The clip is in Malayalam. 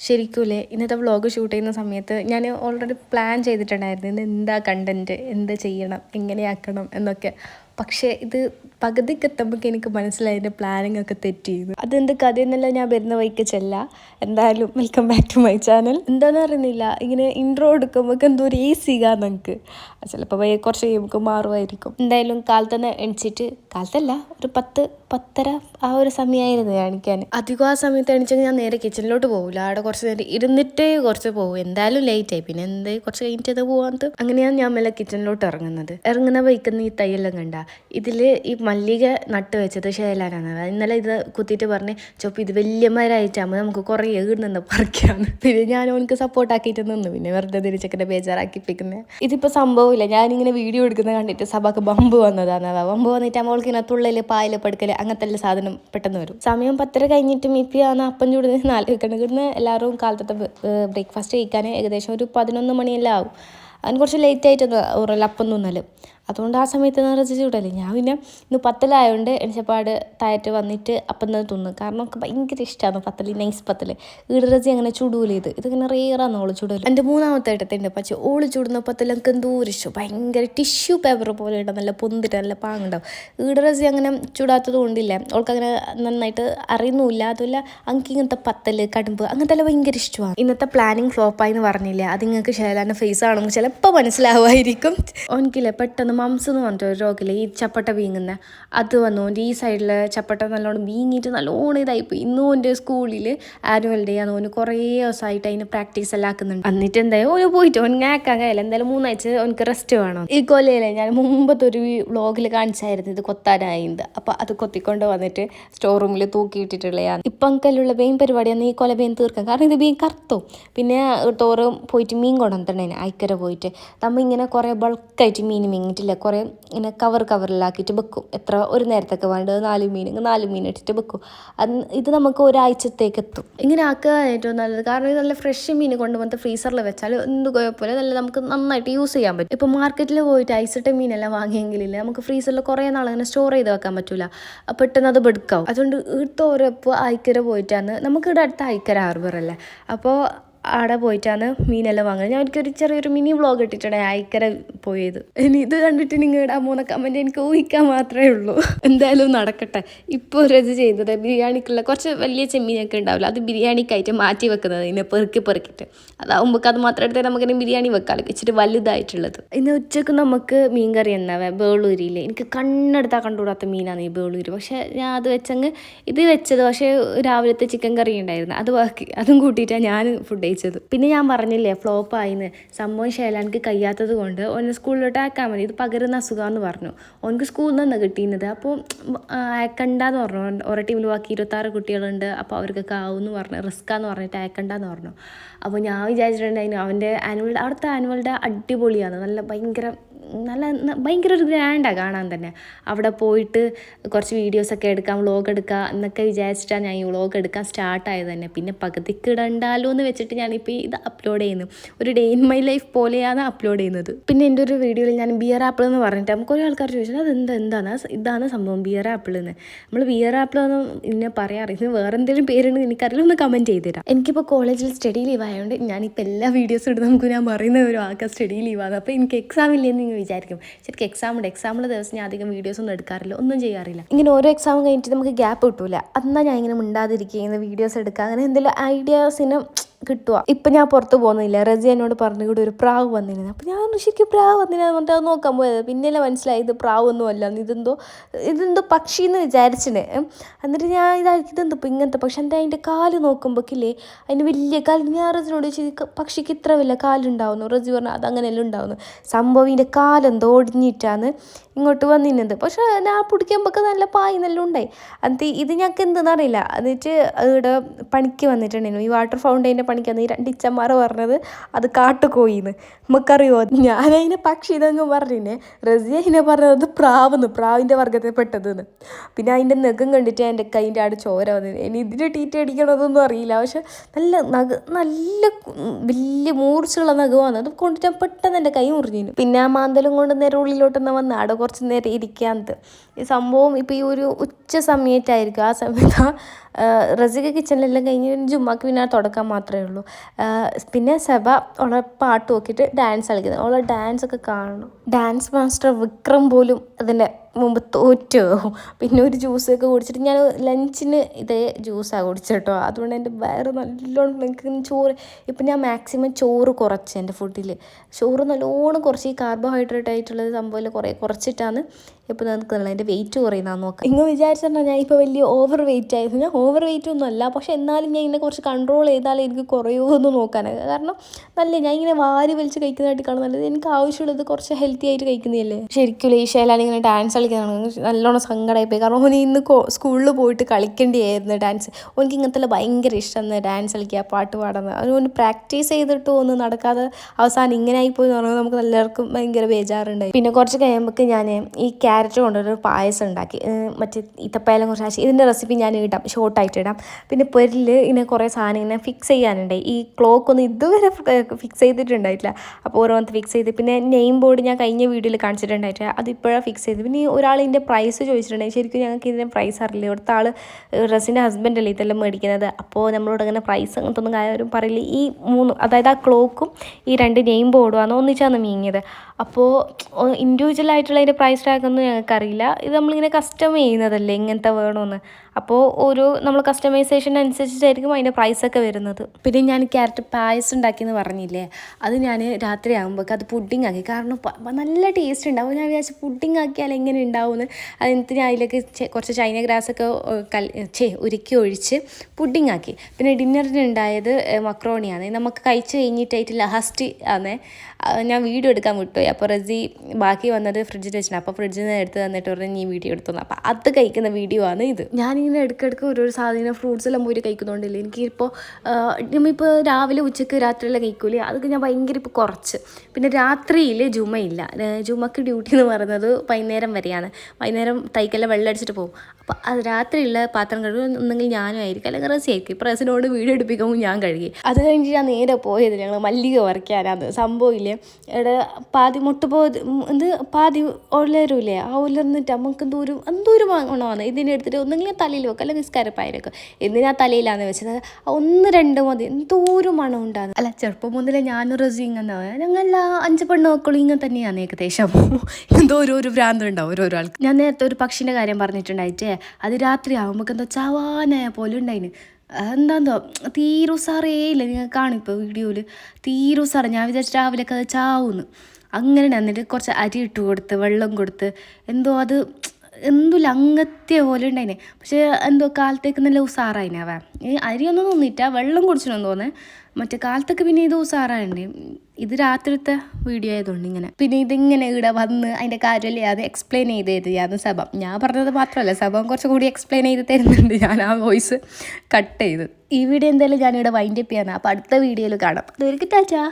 ശരിക്കുമല്ലേ ഇന്നത്തെ വ്ളോഗ് ഷൂട്ട് ചെയ്യുന്ന സമയത്ത് ഞാൻ ഓൾറെഡി പ്ലാൻ ചെയ്തിട്ടുണ്ടായിരുന്നു. ഇന്ന് എന്താ കണ്ടന്റ് എന്ത് ചെയ്യണം? എങ്ങനെയാക്കണം എന്നൊക്കെ. പക്ഷേ ഇത് പകുതിക്ക് എത്തുമ്പോൾ എനിക്ക് മനസ്സിലായി എന്റെ പ്ലാനിങ് ഒക്കെ തെറ്റിയിരുന്നു. അതെന്ത് കഥയെന്നല്ല ഞാൻ വരുന്ന വഴിക്ക് ചെല്ല. എന്തായാലും welcome back to my channel എന്താണെന്ന് അറിയുന്നില്ല. ഇങ്ങനെ ഇൻട്രോ എടുക്കുമ്പോൾ എന്തോ ഒരു ഈസികാ നമുക്ക്. ചിലപ്പോൾ വൈ കുറച്ച് കഴിയുമ്പോൾ മാറുമായിരിക്കും. എന്തായാലും കാലത്തന്നെ എണിച്ചിട്ട് കാലത്തല്ല ഒരു പത്ത് പത്തര ആ ഒരു സമയമായിരുന്നു എണിക്കാൻ. അധികം ആ സമയത്ത് എണിച്ചെങ്കിൽ ഞാൻ നേരെ കിച്ചണിലോട്ട് പോകില്ല അവിടെ കുറച്ച് നേരം ഇരുന്നിട്ടേ കുറച്ച് പോകും എന്തായാലും ലേറ്റ് ആയി. പിന്നെ എന്ത് കുറച്ച് കഴിഞ്ഞിട്ട് പോകാത്ത അങ്ങനെയാണ് ഞാൻ മെല്ലെ കിച്ചണിലോട്ട് ഇറങ്ങുന്നത്. ഇറങ്ങുന്ന വൈക്കുന്ന ഈ തയ്യെല്ലാം കണ്ട. ഇതിൽ ഈ മല്ലിക നട്ട് വെച്ചത് ഷേലാനാണ് ഇന്നലെ ഇത് കുത്തിയിട്ട് പറഞ്ഞ് ചൊപ്പ് ഇത് വലിയ മരമായിട്ടാകുമ്പോൾ നമുക്ക് കുറേ ഏടുന്നുണ്ട് പറിക്കാന്ന് പിന്നെ ഞാൻ അവനക്ക് സപ്പോർട്ടാക്കിയിട്ട് നിന്നു. പിന്നെ വെറുതെ തിരിച്ചൊക്കെ ബേജാറാക്കിപ്പിക്കുന്നത് ഇതിപ്പോൾ സംഭവമില്ല. ഞാനിങ്ങനെ വീഡിയോ എടുക്കുന്നത് കണ്ടിട്ട് സഭക്ക് ബമ്പ് വന്നതാണ്. ബമ്പ് വന്നിട്ട് അവൾക്ക് ഇങ്ങനെ തുള്ളൽ പായൽ പടുക്കൽ അങ്ങനത്തെ സാധനം പെട്ടെന്ന് വരും. സമയം പത്തര കഴിഞ്ഞിട്ട് മിപ്പിയാണ് അപ്പം ചൂടുന്ന നാല് വെക്കണം എല്ലാവരും കാലത്തെ ബ്രേക്ക്ഫാസ്റ്റ് കഴിക്കാൻ ഏകദേശം ഒരു പതിനൊന്ന് മണിയെല്ലാം ആവും. അതിന് കുറച്ച് ലേറ്റ് ആയിട്ടൊന്ന് ഉറല്ല അപ്പം തിന്നൽ അതുകൊണ്ട് ആ സമയത്ത് നിറച്ച് ചൂടല്ലേ ഞാൻ പിന്നെ ഇന്ന് പത്തലായതുകൊണ്ട് എണിച്ചപ്പാട് താഴത്ത് വന്നിട്ട് അപ്പം തന്നെ തിന്നു. കാരണം ഒക്കെ ഭയങ്കര ഇഷ്ടമാണ് പത്തൽ നൈസ് പത്തൽ ഈടറച്ചി അങ്ങനെ ചുടൂല ഇത് ഇതിങ്ങനെ റേറാന്ന് ഓൾ ചുടൽ എന്റെ മൂന്നാമത്തെ ഏട്ടത്തിന്റെ പക്ഷേ ഓൾ ചുടുന്ന പത്തൽ എനിക്ക് എന്തോ ഒരു ഇഷ്ടം. ഭയങ്കര ടിഷ്യൂ പേപ്പർ പോലെ ഉണ്ടാവും നല്ല പൊന്തിട്ട് നല്ല പാങ്ങുണ്ടാവും. ഈടറച്ചി അങ്ങനെ ചുടാത്തത് കൊണ്ടില്ല. ഓൾക്കങ്ങനെ അങ്ങനെ നന്നായിട്ട് അറിയുന്നുമില്ല അതുമല്ല എനിക്ക് ഇങ്ങനത്തെ പത്തൽ കടുമ്പ് അങ്ങനത്തെ എല്ലാം ഭയങ്കര ഇഷ്ടമാണ്. ഇന്നത്തെ പ്ലാനിങ് ഫ്ലോപ്പായി എന്ന് പറഞ്ഞില്ല? അത് നിങ്ങൾക്ക് ഷേലാന്റെ ഫേസ് ആണെങ്കിൽ ചിലപ്പോൾ മനസ്സിലാവുമായിരിക്കും ഓനിക്കില്ലേ പെട്ടെന്ന് മംസ് എന്ന് പറഞ്ഞിട്ട് ഒരു രോഗമില്ല ഈ ചപ്പട്ട വീങ്ങുന്ന. അത് വന്നു ഓന്റെ ഈ സൈഡിൽ ചപ്പട്ട നല്ലോണം വീങ്ങിയിട്ട് നല്ലോണം ഇതായിപ്പോയി. ഇന്നും ഓന്റെ സ്കൂളിൽ ആനുവൽ ഡേ ആണ്. ഓന് കുറേ ദിവസമായിട്ട് അതിന് പ്രാക്ടീസ് എല്ലാം ആക്കുന്നുണ്ട്. എന്നിട്ട് എന്തായാലും ഓന് പോയിട്ട് ഓൻ ആക്കാൻ കഴിയില്ല. എന്തായാലും മൂന്നാഴ്ച ഓനക്ക് റെസ്റ്റ് വേണം. ഈ കൊല്ലയിലെ ഞാൻ മുമ്പത്തെ ഒരു വ്ളോഗിൽ കാണിച്ചായിരുന്നു ഇത് കൊത്താനായത് അപ്പോൾ അത് കൊത്തിക്കൊണ്ട് വന്നിട്ട് സ്റ്റോർ റൂമിൽ തൂക്കിയിട്ടിട്ടുള്ളതാണ് ഇപ്പം അങ്കലുള്ള വെയിൻ പരിപാടിയാണ് ഈ കൊല വെയിൻ തീർക്കാൻ. കാരണം ഇത് വെയിൻ കറുത്തു. പിന്നെ തോറും പോയിട്ട് മീൻ കൊണ്ടുവന്നിട്ടുണ്ടായിരുന്നു അയക്കര പോയിട്ട്. നമ്മൾ ഇങ്ങനെ കുറേ ബൾക്കായിട്ട് മീൻ മീങ്ങിട്ടില്ല കുറേ ഇങ്ങനെ കവർ കവറിലാക്കിയിട്ട് വെക്കും. എത്ര ഒരു നേരത്തൊക്കെ വേണ്ടത്? നാല് മീൻ നാല് മീൻ ഇട്ടിട്ട് വെക്കും. അത് ഇത് നമുക്ക് ഒരാഴ്ചത്തേക്ക് എത്തും. ഇങ്ങനെ ആക്കുക ഏറ്റവും നല്ലത്. കാരണം നല്ല ഫ്രഷ് മീൻ കൊണ്ടുവന്ന് ഫ്രീസറിൽ വെച്ചാൽ എന്ത് കുഴപ്പമില്ല. നല്ല നമുക്ക് നന്നായിട്ട് യൂസ് ചെയ്യാൻ പറ്റും. ഇപ്പോൾ മാർക്കറ്റിൽ പോയിട്ട് ഐസിട്ട മീനെല്ലാം വാങ്ങിയെങ്കിലില്ല നമുക്ക് ഫ്രീസറിൽ കുറേ നാൾ അങ്ങനെ സ്റ്റോർ ചെയ്ത് വെക്കാൻ പറ്റില്ല പെട്ടെന്ന് അത് ബെടുക്കാവും അതുകൊണ്ട് ഇടത്തോരപ്പോൾ ഐക്കര പോയിട്ടാണ്. നമുക്ക് ഇവിടെ അടുത്ത ഐക്കര ഹാർബർ അല്ലേ? അപ്പോൾ അവിടെ പോയിട്ടാണ് മീനെല്ലാം വാങ്ങുന്നത്. ഞാൻ എനിക്കൊരു ചെറിയൊരു മിനി വ്ളോഗ് ഇട്ടിട്ടുണ്ട് അയക്കര പോയത്. ഇനി ഇത് കണ്ടിട്ട് നിങ്ങൾ ഇടാൻ പോകുന്ന കമന്റ് എനിക്ക് ഊഹിക്കാൻ മാത്രമേ ഉള്ളൂ. എന്തായാലും നടക്കട്ടെ. ഇപ്പോൾ ഒരു ഇത് ചെയ്തത് ബിരിയാണിക്കുള്ള കുറച്ച് വലിയ ചെമ്മീനൊക്കെ ഉണ്ടാവില്ല. അത് ബിരിയാണിക്കായിട്ട് മാറ്റി വെക്കുന്നത് ഇതിനെ പെറുക്കി പെറുക്കിയിട്ട്. അതാവുമ്പോൾ അത് മാത്രം എടുത്താൽ നമുക്കിനി ബിരിയാണി വെക്കാമല്ലോ ഇച്ചിരി വലുതായിട്ടുള്ളത്. ഇന്ന് ഉച്ചയ്ക്ക് നമുക്ക് മീൻകറി എന്നാവേ ബേളൂരിയില്ലേ എനിക്ക് കണ്ണെടുത്താൽ കണ്ടുകൂടാത്ത മീനാണ് ഈ ബേളൂര്. പക്ഷേ ഞാൻ അത് വെച്ചങ്ങ് ഇത് വെച്ചത് പക്ഷേ രാവിലത്തെ ചിക്കൻ കറി ഉണ്ടായിരുന്നു. അത് ബാക്കി അതും കൂട്ടിയിട്ടാണ് ഞാൻ ഫുഡ് കഴിച്ചത് പിന്നെ ഞാൻ പറഞ്ഞില്ലേ ഫ്ലോപ്പ് ആയിന്ന്. സംഭവം ശൈലാనికి കഴിയാത്തത് കൊണ്ട് ഓനെ സ്കൂളിലോട്ട് അയക്കാൻ മതി ഇത് പകരുന്ന അസുഖമെന്ന് പറഞ്ഞു. ഓനക്ക് സ്കൂളിൽ നിന്ന് കിട്ടിയിരുന്നത്. അപ്പോൾ അയക്കണ്ടെന്ന് പറഞ്ഞു. ഓരോ ടീമിൽ ബാക്കി ഇരുപത്താറ് കുട്ടികളുണ്ട്. അപ്പോൾ അവർക്കൊക്കെ ആവുമെന്ന് പറഞ്ഞു. റിസ്ക്കാന്ന് പറഞ്ഞിട്ട് അയക്കണ്ടെന്ന് പറഞ്ഞു. അപ്പോൾ ഞാൻ വിചാരിച്ചിട്ടുണ്ടായിരുന്നു അവന്റെ ആനുവൽ അവിടുത്തെ ആനുവൽ ഡേ അടിപൊളിയാണ് നല്ല ഭയങ്കര നല്ല ഭയങ്കര ഒരു ഗ്രാൻഡാണ് കാണാൻ തന്നെ. അവിടെ പോയിട്ട് കുറച്ച് വീഡിയോസൊക്കെ എടുക്കാം വ്ളോഗ് എടുക്കാം എന്നൊക്കെ വിചാരിച്ചിട്ടാണ് ഞാൻ ഈ വ്ളോഗ് എടുക്കാൻ സ്റ്റാർട്ടായത് തന്നെ. പിന്നെ പകുതിക്ക് കിടണ്ടാലോ എന്ന് വെച്ചിട്ട് ഞാനിപ്പോൾ ഇത് അപ്ലോഡ് ചെയ്യുന്നു. ഒരു ഡേ ഇൻ മൈ ലൈഫ് പോലെയാണ് അപ്ലോഡ് ചെയ്യുന്നത്. പിന്നെ എന്റെ ഒരു വീഡിയോയിൽ ഞാൻ ബിയർ ആപ്പിൾ എന്ന് പറഞ്ഞിട്ട് നമുക്ക് കുറേ ആൾക്കാർ ചോദിച്ചാൽ അത് എന്താ എന്താണ് ഇതാണ് സംഭവം ബിയർ ആപ്പിൾ എന്ന് നമ്മൾ ബിയർ ആപ്പിൾ എന്ന് ഇന്നെ പറയാറില്ല. വേറെ എന്തെങ്കിലും പേരുണ്ടെങ്കിൽ എനിക്കറിയില്ല. ഒന്ന് കമന്റ് ചെയ്തുതരാം എനിക്കിപ്പോൾ കോളേജിൽ സ്റ്റഡി ലീവ് ആയതുകൊണ്ട് ഞാനിപ്പോൾ എല്ലാ വീഡിയോസും എടുത്ത് നമുക്ക് ഞാൻ പറയുന്ന ഒരു ആൾക്കാർ സ്റ്റഡി ലീവാണ് അപ്പോൾ എനിക്ക് എക്സാം ഇല്ലെന്ന് നിങ്ങൾ വിചാരിക്കും. ശരിക്കും എക്സാമുണ്ട് എക്സാമിന്റെ ദിവസം ഞാൻ അധികം വീഡിയോസ് ഒന്നും എടുക്കാറില്ല. ഒന്നും ചെയ്യാറില്ല. ഇങ്ങനെ ഓരോ എക്സാം കഴിഞ്ഞിട്ട് നമുക്ക് ഗ്യാപ്പ് കിട്ടൂല. അന്നാ ഞാൻ ഇങ്ങനെ മിണ്ടാതിരിക്കുക വീഡിയോസ് എടുക്കുക അങ്ങനെ എന്തെങ്കിലും ഐഡിയാസിന് കിട്ടുക ഇപ്പം ഞാൻ പുറത്ത് പോകുന്നില്ല. റജി എന്നോട് പറഞ്ഞു കൂടി ഒരു പ്രാവ് വന്നിരുന്നു. അപ്പം ഞാൻ ശരിക്കും പ്രാവ് വന്നിരുന്നു എന്നിട്ട് അത് നോക്കാൻ പോയത്. പിന്നെയല്ലേ മനസ്സിലായി ഇത് പ്രാവൊന്നും അല്ല. ഇതെന്തോ ഇതെന്തോ പക്ഷി എന്ന് വിചാരിച്ചിന്. എന്നിട്ട് ഞാൻ ഇതാക്കി ഇതെന്തോ ഇപ്പം ഇങ്ങനത്തെ പക്ഷെ. എന്റെ അതിന്റെ കാൽ നോക്കുമ്പോഴേക്കില്ലേ അതിന് വലിയ കാൽ ഞാൻ റജിനോട് ചോദിച്ചു പക്ഷിക്ക് ഇത്ര വലിയ കാലുണ്ടാവുന്നു? റജി പറഞ്ഞു അത് അങ്ങനെയല്ല ഉണ്ടാവുന്നു. സംഭവം ഇതിന്റെ കാലെന്തോ ഒടിഞ്ഞിട്ടാണ് ഇങ്ങോട്ട് വന്നിരുന്നത്. പക്ഷെ ഞാൻ പിടിക്കുമ്പോൾ നല്ല പായ് നല്ല ഉണ്ടായി. എന്നിട്ട് ഇത് ഞങ്ങൾക്ക് എന്തെന്നറിയില്ല എന്നിട്ട് ഇവിടെ പണിക്ക് വന്നിട്ടുണ്ടായിരുന്നു. ഈ വാട്ടർ ഫൗണ്ടൈന്റെ പണിക്ക് വന്ന് ഈ രണ്ട് ഇച്ചന്മാർ പറഞ്ഞത് അത് കാട്ടുകോയിന്ന്. നമുക്കറിയോ ഞാനതിനെ പക്ഷി ഇതങ്ങ് പറഞ്ഞിനെ റസിയ അതിനെ പറഞ്ഞത് പ്രാവെന്ന് പ്രാവിന്റെ വർഗത്തിൽ പെട്ടതെന്ന്. പിന്നെ അതിന്റെ നഖം കണ്ടിട്ട് എന്റെ കൈന്റെ ആട് ചോര വന്നത് ഇനി ഇതിന്റെ ടീറ്റ് അടിക്കണതൊന്നും അറിയില്ല. പക്ഷെ നല്ല നഖ നല്ല വലിയ മൂർച്ചയുള്ള നഖമാണ്. അത് കൊണ്ടിട്ട് പെട്ടെന്ന് എന്റെ കൈ മുറിഞ്ഞു പിന്നെ ആ മാന്തലും കൊണ്ട് നേരെ ഉള്ളിലോട്ടൊന്ന് വന്ന് ആടെ കുറച്ച് നേരം ഇരിക്കാന്നത് ഈ സംഭവം ഇപ്പോൾ ഈ ഒരു ഉച്ച സമയത്തായിരിക്കും. ആ സമയത്ത് റസിക കിച്ചണിലെല്ലാം കഴിഞ്ഞ് ജുമ്മാക്ക് പിന്നെ തുടക്കാൻ മാത്രമേ മാത്രമേ ഉള്ളൂ. പിന്നെ സെബ ഓളെ പാട്ട് നോക്കിയിട്ട് ഡാൻസ് കളിക്കുന്നത്. ഓളെ ഡാൻസ് ഒക്കെ കാണണം. ഡാൻസ് മാസ്റ്റർ വിക്രം പോലും അതിന്റെ മുമ്പ് തോറ്റു. പിന്നെ ഒരു ജ്യൂസൊക്കെ കുടിച്ചിട്ട് ഞാൻ ലഞ്ചിന് ഇതേ ജ്യൂസാണ് കുടിച്ചത് കേട്ടോ അതുകൊണ്ട് എന്റെ വയറ് നല്ലോണം എനിക്ക് ചോറ് ഇപ്പം ഞാൻ മാക്സിമം ചോറ് കുറച്ച് എന്റെ ഫുഡിൽ ചോറ് നല്ലോണം കുറച്ച്. ഈ കാർബോഹൈഡ്രേറ്റ് ആയിട്ടുള്ളത് സംഭവം കുറേ കുറച്ചിട്ടാണ് ഇപ്പോൾ നിൽക്കുന്നുള്ളത് എന്റെ വെയിറ്റ് കുറയുന്നതാണ് നോക്കാം. ഇങ്ങ് വിചാരിച്ചിട്ടുണ്ടോ ഞാൻ ഇപ്പോൾ വലിയ ഓവർ വെയിറ്റ് ആയിരുന്നു. ഞാൻ ഓവർ വെയിറ്റ് ഒന്നും അല്ല. പക്ഷെ എന്നാലും ഞാൻ ഇതിനെ കുറച്ച് കൺട്രോൾ ചെയ്താൽ എനിക്ക് കുറയുമോ എന്ന് നോക്കാനാണ് കാരണം നല്ല ഞാൻ ഇങ്ങനെ വാരി വലിച്ച് കഴിക്കുന്നതായിട്ട് കാണും നല്ലത്. എനിക്ക് ആവശ്യമുള്ളത് കുറച്ച് ഹെൽത്തി ആയിട്ട് കഴിക്കുന്നില്ലേ ശരിക്കും ഈശയിലാണ് ഇങ്ങനെ ഡാൻസ് കളിക്കുന്നതാണ്. നല്ലോണം സങ്കടമായി പോയി. കാരണം ഓന് ഇന്ന് സ്കൂളിൽ പോയിട്ട് കളിക്കേണ്ടിയായിരുന്നു ഡാൻസ് ഓനിക്ക് ഇങ്ങനത്തെ ഭയങ്കര ഇഷ്ടമാണ് ഡാൻസ് കളിക്കുക പാട്ട് പാടുന്നത് അതുകൊണ്ട് പ്രാക്ടീസ് ചെയ്തിട്ട് ഒന്നും നടക്കാതെ അവസാനം ഇങ്ങനെ ആയിപ്പോയി എന്ന് പറഞ്ഞാൽ നമുക്ക് എല്ലാവർക്കും ഭയങ്കര ബേജാറുണ്ടായി. പിന്നെ കുറച്ച് കഴിയുമ്പോൾ ഞാൻ ഈ ക്യാരറ്റ് കൊണ്ടൊരു പായസം ഉണ്ടാക്കി മറ്റേ ഈത്തപ്പഴം കുറച്ച് ആശി ഇതിന്റെ റെസിപ്പി ഞാൻ ഇടാം ഷോർട്ടായിട്ട് ഇടാം. പിന്നെ പൊരിൽ ഇങ്ങനെ കുറേ സാധനം ഇങ്ങനെ ഫിക്സ് ചെയ്യാനുണ്ടായി ഈ ക്ലോക്ക് ഒന്നും ഇതുവരെ ഫിക്സ് ചെയ്തിട്ടുണ്ടായിട്ടില്ല. അപ്പോൾ ഓരോന്ന് ഫിക്സ് ചെയ്ത് പിന്നെ നെയിം ബോർഡ് ഞാൻ കഴിഞ്ഞ വീഡിയോയിൽ കാണിച്ചിട്ടുണ്ടായിട്ട് അത് ഇപ്പോഴാണ് ഫിക്സ് ചെയ്ത്. പിന്നെ ഒരാൾ ഇതിന്റെ പ്രൈസ് ചോദിച്ചിട്ടുണ്ടായി. ശരിക്കും ഞങ്ങൾക്ക് ഇതിന്റെ പ്രൈസ് അറിയില്ല. ഇവിടുത്തെ ആൾ റസിന്റെ ഹസ്ബൻഡ് അല്ലേ ഇതെല്ലാം മേടിക്കുന്നത്. അപ്പോൾ നമ്മളോട് അങ്ങനെ പ്രൈസ് അങ്ങനത്തെ ഒന്നും കാര്യം പറയില്ല. ഈ മൂന്ന് അതായത് ആ ക്ലോക്കും ഈ രണ്ട് നെയിം ബോർഡും ആണ് ഒന്നിച്ചാണ് മീങ്ങിയത് അപ്പോൾ ഇൻഡിവിജ്വൽ ആയിട്ടുള്ള അതിന്റെ പ്രൈസ് ടാഗ് ഒന്നും ഞങ്ങൾക്കറിയില്ല. ഇത് നമ്മളിങ്ങനെ കസ്റ്റം ചെയ്യുന്നതല്ലേ ഇങ്ങനത്തെ വേണമെന്ന് അപ്പോൾ ഓരോ നമ്മൾ കസ്റ്റമൈസേഷൻ അനുസരിച്ചിട്ടായിരിക്കും അതിന്റെ പ്രൈസൊക്കെ വരുന്നത്. പിന്നെ ഞാൻ ക്യാരറ്റ് പായസം ഉണ്ടാക്കിയെന്ന് പറഞ്ഞില്ലേ? അത് ഞാൻ രാത്രി ആകുമ്പോൾ അത് പുഡിംഗ് ആക്കി. കാരണം നല്ല ടേസ്റ്റ് ഉണ്ടാവും ഞാൻ വിചാരിച്ചു പുഡിംഗ് ആക്കിയാൽ എങ്ങനെ ഉണ്ടാവുമെന്ന്. അതിനകത്ത് ഞാൻ അതിലേക്ക് കുറച്ച് ചൈന ഗ്രാസ് ഒക്കെ കൽ ചേ ഉരുക്കി ഒഴിച്ച് പുഡിംഗ് ആക്കി. പിന്നെ ഡിന്നറിന് ഉണ്ടായത് മക്രോണിയാണ് നമുക്ക് കഴിച്ച് കഴിഞ്ഞിട്ടായിട്ട് ലാസ്റ്റ് ആണ് ഞാൻ വീഡിയോ എടുക്കാൻ വിട്ടുപോയി അപ്പോൾ റസി ബാക്കി വന്നത് ഫ്രിഡ്ജിൽ വെച്ചിട്ടുണ്ട് അപ്പോൾ ഫ്രിഡ്ജിൽ നിന്ന് എടുത്ത് തന്നിട്ട് പറഞ്ഞ് നീ വീഡിയോ എടുത്തു അപ്പോൾ അത് കഴിക്കുന്ന വീഡിയോ ആണ് ഇത്. ഞാനിങ്ങനെ ഇടയ്ക്കിടയ്ക്ക് ഓരോ സാധനം ഫ്രൂട്ട്സ് എല്ലാം പോയിട്ട് കഴിക്കുന്നുണ്ടല്ലേ. എനിക്കിപ്പോൾ നമ്മളിപ്പോൾ രാവിലെ ഉച്ചയ്ക്ക് രാത്രിയെല്ലാം കഴിക്കൂലേ അതൊക്കെ ഞാൻ ഭയങ്കര ഇപ്പോൾ കുറച്ച്. പിന്നെ രാത്രിയിൽ ജുമയില്ല ജുമക്ക് ഡ്യൂട്ടി എന്ന് പറയുന്നത് വൈകുന്നേരം വരെയാണ്. വൈകുന്നേരം തൈക്കെല്ലാം വെള്ളം അടിച്ചിട്ട് പോകും. അപ്പോൾ രാത്രിയുള്ള പാത്രം കഴുകും ഒന്നെങ്കിൽ ഞാനും ആയിരിക്കും. അല്ലെങ്കിൽ റസി ആയിരിക്കും ഇപ്പോൾ റസിനോട് വീഡിയോ എടുപ്പിക്കുമ്പോൾ ഞാൻ കഴുകി. അത് കഴിഞ്ഞിട്ട് ഞാൻ നേരെ പോയത് ഞങ്ങൾ മല്ലിക പറിക്കാനാണ് സംഭവമില്ല ഇവിടെ പാതി മുട്ടുപോ എന്ത് പാതി ഉലരൂലേ? ആ ഉലർന്നിട്ട് നമുക്ക് എന്തോരം എന്തോരം ഗുണമാണ് ഇതിനെ എടുത്തിട്ട് ഒന്നെങ്കിൽ തലയിൽ വെക്കുക അല്ലെങ്കിൽ നിസ്കാരപ്പായിരൊക്കെ എന്തിനാ തലയിലാന്ന് വെച്ചത്? ഒന്ന് രണ്ട് മതി. എന്തോരം മണം ഉണ്ടാകും അല്ല ചെറുപ്പം മുതലേ ഞാനും റസി ഇങ്ങനെ ഞങ്ങൾ അഞ്ച് പെണ്ണ് മക്കളും ഇങ്ങനെ തന്നെയാണ് ഏകദേശം. എന്തോ ഒരു ഭ്രാന്തം ഉണ്ടാവും ഓരോരോ ആൾക്ക് ഞാൻ നേരത്തെ ഒരു പക്ഷിന്റെ കാര്യം പറഞ്ഞിട്ടുണ്ടായിട്ടേ. അത് രാത്രി ആകുമ്പോൾ എന്തോ ചവാനായ പോലെ ഉണ്ടായിന്. എന്താന്തോ തീരുസാറേ ഇല്ല നിങ്ങൾ കാണും ഇപ്പോൾ വീഡിയോയിൽ തീരുസാറ ഞാൻ വിചാരിച്ചു രാവിലെയൊക്കെ അത് ചാവുന്നു. അങ്ങനെ എന്നിട്ട് കുറച്ച് അരി ഇട്ട് കൊടുത്ത് വെള്ളം കൊടുത്ത് എന്തോ അത് എന്തോ അങ്ങത്തെ പോലെ ഉണ്ടായിനെ. പക്ഷേ എന്തോ കാലത്തേക്ക് നല്ല ഉസാറായിനെ അവ ഈ അരിയൊന്നും തോന്നിയിട്ട വെള്ളം കുടിച്ചിട്ടൊന്നും തോന്നേ മറ്റേ കാലത്തൊക്കെ പിന്നെ ഇത് ഉസാറായിണ്ട്. ഇത് രാത്രിത്തെ വീഡിയോ ആയതുകൊണ്ട് ഇങ്ങനെ. പിന്നെ ഇതിങ്ങനെ ഇവിടെ വന്ന് അതിന്റെ കാര്യമല്ലേ അത് എക്സ്പ്ലെയിൻ ചെയ്ത് തരികയാണ് സഭം ഞാൻ പറഞ്ഞത് മാത്രമല്ല സഭം കുറച്ചും കൂടി എക്സ്പ്ലെയിൻ ചെയ്ത് തരുന്നുണ്ട് ഞാൻ ആ വോയിസ് കട്ട് ചെയ്ത്. ഈ വീഡിയോ എന്തായാലും ഞാനിവിടെ വൈൻഡപ്പ് ചെയ്യാനാണ് അപ്പോൾ അടുത്ത വീഡിയോയിൽ കാണാം. അതൊരു ടാറ്റാ